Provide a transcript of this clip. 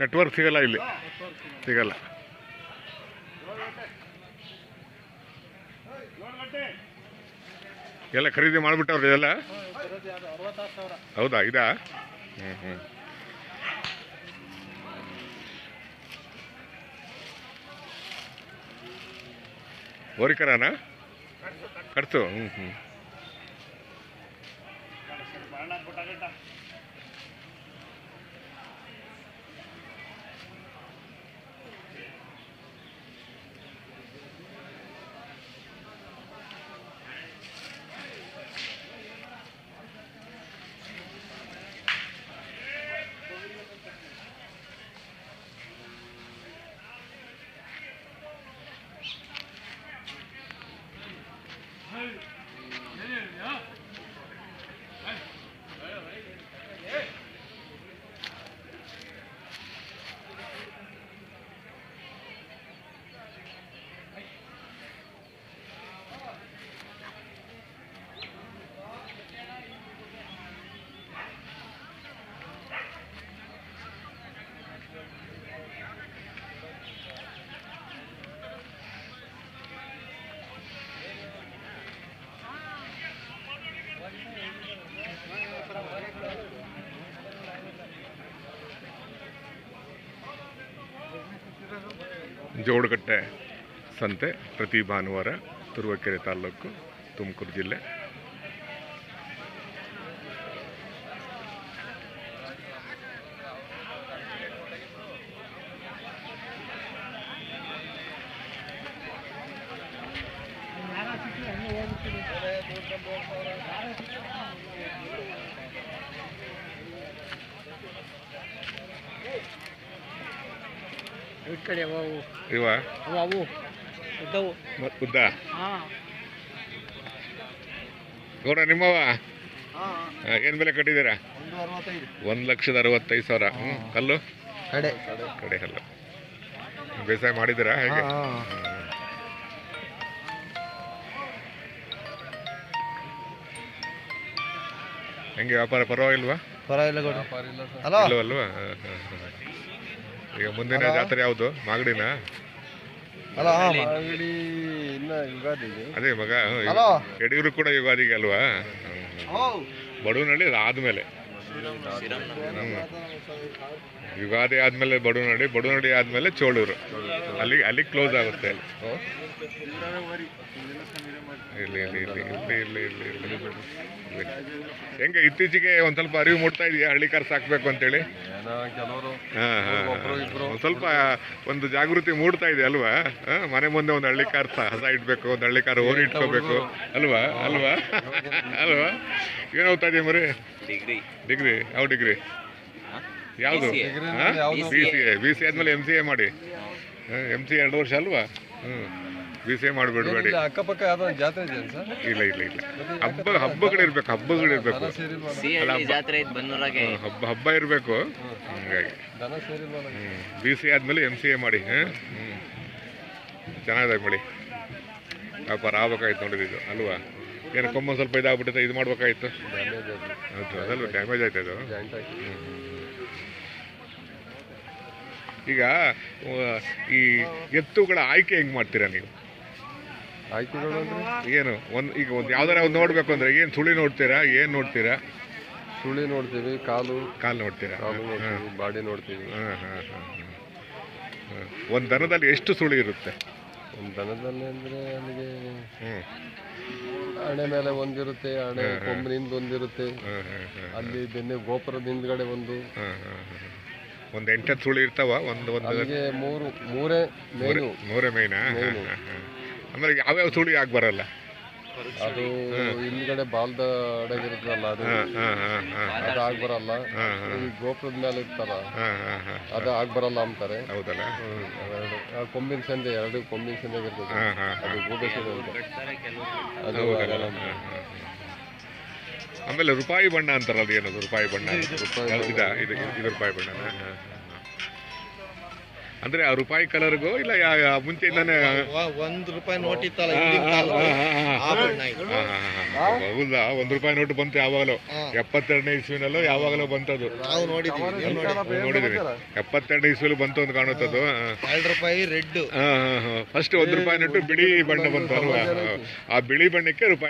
Network ಸಿಗಲ್ಲ ಇಲ್ಲಿ. ಸಿಗಲ್ಲ. ಎಲ್ಲ ಖರೀದಿ ಮಾಡಿಬಿಟ್ಟವ್ರಿ ಇದೆಲ್ಲ? ಹೌದಾ, ಇದಾ? ಹ್ಞೂ ಹ್ಞೂ ಓರಿಕರಾನ ಕಟ್ಸು ಹ್ಞೂ ಹ್ಞೂ ಜೋಡುಗಟ್ಟೆ ಸಂತೆ ಪ್ರತಿ ಭಾನುವಾರ ತುರುವೇಕೆರೆ ತಾಲ್ಲೂಕು ತುಮಕೂರು ಜಿಲ್ಲೆ. ಈ ಕಡೆ ಅವು ಅವು. ಇವ? ಅವು ಅವು. ಉದ್ದವು. ಮ- ಉದ್ದ? ಹಾಂ. ಗೌಡ ನಿಮ್ಮವ? ಏನು ಬೆಲೆ ಕಟ್ಟಿದ್ದೀರಾ? ಒಂದು ಲಕ್ಷದ ಅರವತ್ತೈದು ಸಾವಿರ. ಹ್ಮ್ ಕಲ್ಲು? ಕಡೆ. ಕಡೆ ಕಲ್ಲು. ಬೇಸಾಯ ಮಾಡಿದಿರಾ ಹೇಗೆ? ಹಾಂ. ಹೆಂಗೆ ವ್ಯಾಪಾರ? ಪರವಾಗಿಲ್ವಾ? ಪರವಾಗಿಲ್ಲ ಗೌಡ ಈಗ ಮುಂದಿನ ಜಾತ್ರೆ ಯಾವುದು? ಮಾಗಡಿನ? ಇನ್ನ ಯುಗಾದಿಗೆ. ಅದೇ ಮಗ. ಯಡಿಯೂರು ಕೂಡ ಯುಗಾದಿಗೆ ಅಲ್ವಾ. ಬಡವನಹಳ್ಳಿ ಆದ್ಮೇಲೆ ಯುಗಾದಿ ಆದ್ಮೇಲೆ ಬಡವನಹಳ್ಳಿ ಬಡವನಹಳ್ಳಿ ಆದ್ಮೇಲೆ ಚೋಳೂರು. ಅಲ್ಲಿ ಅಲ್ಲಿ ಕ್ಲೋಸ್ ಆಗುತ್ತೆ. ಇಲ್ಲಿ ಇಲ್ಲಿ ಇಲ್ಲಿ ಇಲ್ಲಿ ಇಲ್ಲಿ ಇಲ್ಲಿ ಇಲ್ಲಿ ಇಲ್ಲಿ. ಹೆಂಗೆ ಇತ್ತೀಚೆಗೆ ಒಂದು ಸ್ವಲ್ಪ ಅರಿವು ಮೂಡ್ತಾ ಇದೆಯಾ? ಹಳ್ಳಿ ಕಾರ್ ಸಾಕ್ಬೇಕು ಅಂತೇಳಿ? ಒಂದ್ ಸ್ವಲ್ಪ ಒಂದು ಜಾಗೃತಿ ಮೂಡ್ತಾ ಇದೆ ಅಲ್ವಾ? ಮನೆ ಮುಂದೆ ಒಂದು ಹಳ್ಳಿ ಕಾರ್ ಹಸ ಇಡ್ಬೇಕು ಒಂದು ಹಳ್ಳಿ ಕಾರ್ ಓರಿ ಇಟ್ಕೋಬೇಕು. ಅಲ್ವಾ? ಅಲ್ವಾ? ಅಲ್ವಾ? ಏನ್ ಹೋಗ್ತಾ ಇದೆಯಾ ಮರಿ? ಡಿಗ್ರಿ ಡಿಗ್ರಿ ಯಾವ ಡಿಗ್ರಿ? ಯಾವುದು? B C A B C ಆದ್ಮೇಲೆ ಎಂ ಸಿ ಎ ಮಾಡಿ. ಎಂ ಸಿ ಎರಡು ವರ್ಷ ಅಲ್ವಾ? ಹ್ಮ್. ಬಿ ಸಿ ಎ ಮಾಡಿಬಿಡ್ಬೇಡಿ ಅಕ್ಕಪಕ್ಕ ಯಾವ್ದೋ ಒಂದ್ ಜಾತ್ರೆ ಇದೆ ಸರ್? ಇಲ್ಲ ಇಲ್ಲ ಇಲ್ಲ. ಹಬ್ಬ ಹಬ್ಬಗಳಿರ್ಬೇಕು ಹಬ್ಬಗಳಿರ್ಬೇಕು. ಜಾತ್ರೆ ಐತೆ ಬನ್ನೂರಾಗೆ ಹಬ್ಬ ಹಬ್ಬ ಇರಬೇಕು. ಹಂಗಾಗಿ. ದನ ಸೇರಿಲ್ವಲ್ಲ? ಬಿ ಸಿ ಆದಮೇಲೆ ಎಂ ಸಿ ಎ ಮಾಡಿ ಹಾಂ? ಹ್ಞೂ ಚೆನ್ನಾಗಿದೆ ಮಾಡಿ. ವ್ಯಾಪಾರ ಆಗ್ಬೇಕಾಯ್ತು ನೋಡಿದ್ದು ಇದು ಅಲ್ವಾ? ಏನು ಕೊಮ್ಮ ಸ್ವಲ್ಪ ಇದಾಗ್ಬಿಟ್ಟಿದೆ ಇದು ಮಾಡ್ಬೇಕಾಯ್ತು? ಡ್ಯಾಮೇಜ್ ಅದು ಹೌದು ಅದಲ್ಲ ಡ್ಯಾಮೇಜ್ ಆಯ್ತು. ಅದು ಜಾಯಿಂಟ್ ಈಗ ಆ, ಈ ಎತ್ತುಗಳ ಆಯ್ಕೆ ಹೆಂಗೆ ಮಾಡ್ತೀರಾ ನೀವು? ಆಯ್ಕೆಗಳು ಅಂದ್ರೆ? ಏನು ಒಂದು ಈಗ ಒಂದು ಯಾವ್ದಾರ ಒಂದು ನೋಡಬೇಕು ಅಂದರೆ ಏನು ಸುಳಿ ನೋಡ್ತೀರಾ ಏನು ನೋಡ್ತೀರಾ? ಸುಳಿ ನೋಡ್ತೀವಿ ಕಾಲು. ಕಾಲು ನೋಡ್ತೀರಾ? ಕಾಲು ನೋಡ್ತೀವಿ ಬಾಡಿ ನೋಡ್ತೀವಿ. ಹಾಂ ಹಾಂ ಹಾಂ ಹಾಂ. ಒಂದು ದನದಲ್ಲಿ ಎಷ್ಟು ಸುಳಿ ಇರುತ್ತೆ? ಒಂದು ದನದಲ್ಲಿ ಅಂದ್ರೆ ನಮಗೆ ಹ್ಞೂ ಹಣೆ ಮೇಲೆ ಒಂದಿರುತ್ತೆ ಹಣೆ ಕೊಂಬಿನಿಂದ ಒಂದಿರುತ್ತೆ. ಹಾಂ ಹಾಂ ಹಾಂ ಅಲ್ಲಿ ಬೆನ್ನೆ ಗೋಪುರದ ಹಿಂದ್ಗಡೆ ಒಂದು. ಹಾಂ ಹಾಂ ಹಾಂ ಒಂದು ಎಂಟತ್ತು ಸುಳಿ ಇರ್ತಾವ ಒಂದು ಒಂದು ಮೂರು ಮೂರೇ ಮೇನು. ಮೂರೇ ಮೇನು. ಆಮೇಲೆ ಯಾವ್ಯಾವ ಸುಳಿ ಯಾಕೆ ಬರಲ್ಲ. ಅದು ಹಿಂದ್ಗಡೆ ಬಾಲ್ದ ಅಡಗಿರುತ್ತಲ್ಲ ಅದು. ಅದು ಆಗ ಬರಲ್ಲ. ಈ ಗೋಪುರದ ಮೇಲೆ ಇರ್ತಲ್ಲ ಅದು ಆಗ ಬರಲ್ಲ ಅಂತಾರೆ. ಹೌದಲ್ಲ? ಕೊಂಬಿನ ಸಂಜೆ ಎರಡು ಕೊಂಬಿನ ಸಂಜೆ ಇರ್ತದೆ. ಅದು ಗೂಬೆಸೂರು ಅಂತ ಅದು ಆಮೇಲೆ ರೂಪಾಯಿ ಬಣ್ಣ ಅಂತಾರಲ್ಲ ಏನದು? ರೂಪಾಯಿ ಬಣ್ಣ. ಇದು ರೂಪಾಯಿ ಬಣ್ಣ. ಅಂದ್ರೆ ಆ ರೂಪಾಯಿ ಕಲರ್ಗೂ ಇಲ್ಲ ಮುಂಚೆಯಿಂದಾನೆ ಒಂದ್ ರೂಪಾಯಿ ನೋಟ್ ಇತ್ತಲ್ಲ. ಹೌದಾ? ಒಂದ್ ರೂಪಾಯಿ ನೋಟ್ ಬಂತು ಯಾವಾಗಲೂ. ಎಪ್ಪತ್ತೆರಡನೇ ಇಸ್ವಿನಲ್ಲೂ ಯಾವಾಗಲೂ ಬಂತದು. ನಾವು ನೋಡಿದೀವಿ ನೀವು ನೋಡಿ ನೋಡಿದೀನಿ ಎಪ್ಪತ್ತೆರಡನೇ ಇಸ್ವಿಲು ಬಂತು ಅಂತ ಕಾಣುತ್ತದು ಎರಡು ರೂಪಾಯಿ ರೆಡ್ ಫಸ್ಟ್ ಒಂದ್ ರೂಪಾಯಿ ನೋಟು ಬಿಳಿ ಬಣ್ಣ ಬಂತು ಅಲ್ವಾ? ಆ ಬಿಳಿ ಬಣ್ಣಕ್ಕೆ ರೂಪಾಯಿ